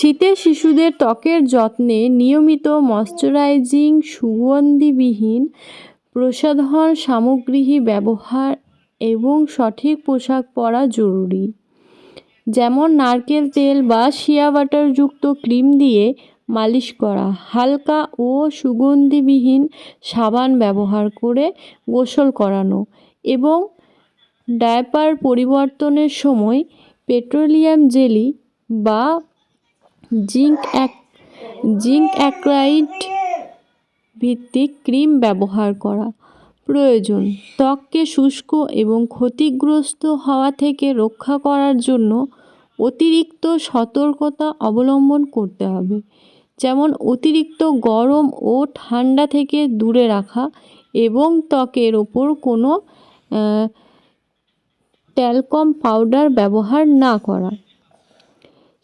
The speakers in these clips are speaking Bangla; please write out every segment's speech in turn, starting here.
শীতে শিশুদের ত্বকের যত্নে নিয়মিত ময়শ্চারাইজিং সুগন্ধিবিহীন প্রসাধন সামগ্রী ব্যবহার এবং সঠিক পোশাক পরা জরুরি। যেমন নারকেল তেল বা শিয়া বাটারযুক্ত ক্রিম দিয়ে মালিশ করা, হালকা ও সুগন্ধিবিহীন সাবান ব্যবহার করে গোসল করানো এবং ডায়পার পরিবর্তনের সময় পেট্রোলিয়াম জেলি বা জিঙ্ক এক, জিঙ্ক অ্যাক্রাইড ভিত্তিক ক্রিম ব্যবহার করা প্রয়োজন। ত্বককে শুষ্ক এবং ক্ষতিগ্রস্ত হওয়া থেকে রক্ষা করার জন্য অতিরিক্ত সতর্কতা অবলম্বন করতে হবে। যেমন, অতিরিক্ত গরম ও ঠান্ডা থেকে দূরে রাখা এবং ত্বকের ওপর কোনো ট্যালকম পাউডার ব্যবহার না করা।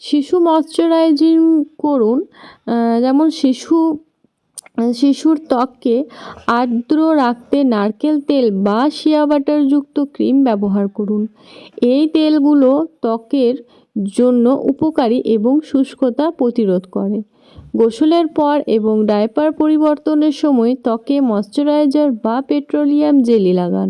শিশু ময়শ্চারাইজিং করুন যেমন শিশু, শিশুর ত্বককে আর্দ্র রাখতে নারকেল তেল বা শিয়া বাটারযুক্ত ক্রিম ব্যবহার করুন। এই তেলগুলো ত্বকের জন্য উপকারী এবং শুষ্কতা প্রতিরোধ করে। গোসলের পর এবং ডায়পার পরিবর্তনের সময় ত্বকে ময়শ্চারাইজার বা পেট্রোলিয়াম জেলি লাগান।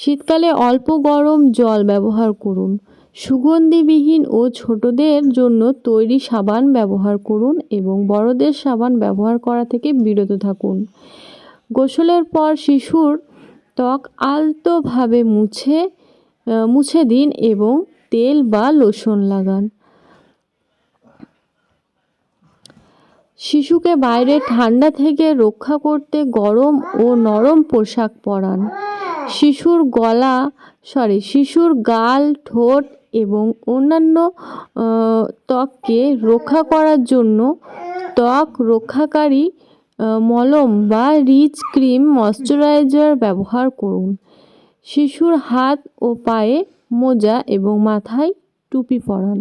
শীতকালে অল্প গরম জল ব্যবহার করুন। সুগন্ধিবিহীন ও ছোটদের জন্য তৈরি সাবান ব্যবহার করুন এবং বড়দের সাবান ব্যবহার করা থেকে বিরত থাকুন। গোসলের পর শিশুর ত্বক আলতোভাবে মুছে মুছে দিন এবং তেল বা লোশন লাগান। শিশুকে বাইরে ঠান্ডা থেকে রক্ষা করতে গরম ও নরম পোশাক পরান। শিশুর গলা সরি শিশুর গাল, ঠোঁট এবং অন্যান্য ত্বককে রক্ষা করার জন্য ত্বক রক্ষাকারী মলম বা রিচ ক্রিম ময়শ্চারাইজার ব্যবহার করুন। শিশুর হাত ও পায়ে মোজা এবং মাথায় টুপি পরান।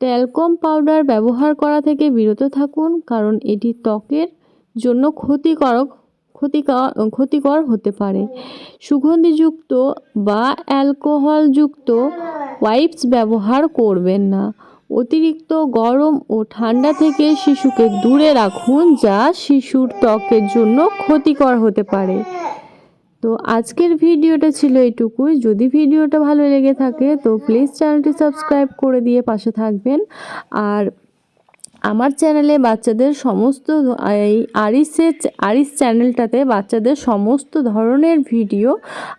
ট্যালকম পাউডার ব্যবহার করা থেকে বিরত থাকুন, কারণ এটি ত্বকের জন্য ক্ষতিকারক ক্ষতিকর ক্ষতিকর হতে পারে। সুগন্ধিযুক্ত বা অ্যালকোহলযুক্ত ওয়াইপস ব্যবহার করবেন না। অতিরিক্ত গরম ও ঠান্ডা থেকে শিশুকে দূরে রাখুন, যা শিশুর ত্বকের জন্য ক্ষতিকর হতে পারে। তো আজকের ভিডিওটা ছিল এটুকুই যদি ভিডিওটা ভালো লেগে থাকে, তো প্লিজ চ্যানেলটি সাবস্ক্রাইব করে দিয়ে পাশে থাকবেন। আর আমার চ্যানেলে বাচ্চাদের সমস্ত এই আরিসের আরিস চ্যানেলটাতে বাচ্চাদের সমস্ত ধরনের ভিডিও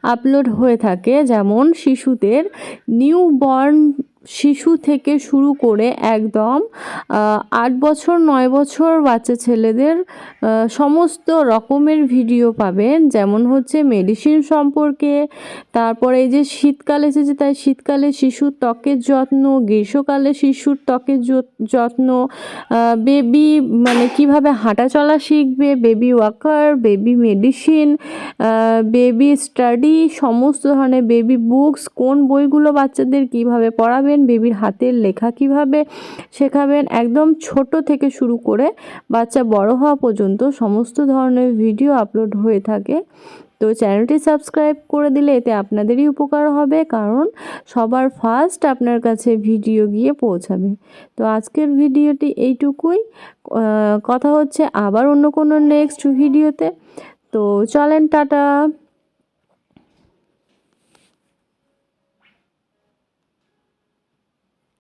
আপলোড হয়ে থাকে, যেমন শিশুদের নিউ বর্ন শিশু থেকে শুরু করে একদম আট বছর, নয় বছর বাচ্চা ছেলেদের সমস্ত রকমের ভিডিও পাবেন। যেমন হচ্ছে মেডিসিন সম্পর্কে, তারপরে এই যে শীতকাল এসেছে, তাই শীতকালে শিশুর ত্বকের যত্ন, গ্রীষ্মকালে শিশুর ত্বকের যত্ন বেবি মানে কীভাবে হাঁটা চলা শিখবে baby walker baby medicine baby study সমস্ত ধরনের বেবি বুকস কোন বইগুলো বাচ্চাদের কীভাবে পড়াবেন শেখাবেন, বেবির হাতের লেখা কীভাবে শেখাবেন, একদম ছোট থেকে শুরু করে বাচ্চা বড় হওয়া পর্যন্ত সমস্ত ধরনের ভিডিও আপলোড হয়ে থাকে। তো চ্যানেলটি সাবস্ক্রাইব করে দিলে এতে আপনাদেরই উপকার হবে, কারণ সবার ফার্স্ট আপনার কাছে ভিডিও গিয়ে পৌঁছাবে। তো আজকের ভিডিওটি এইটুকুই। কথা হচ্ছে আবার অন্য কোনো নেক্সট ভিডিওতে তো চলেন, টাটা।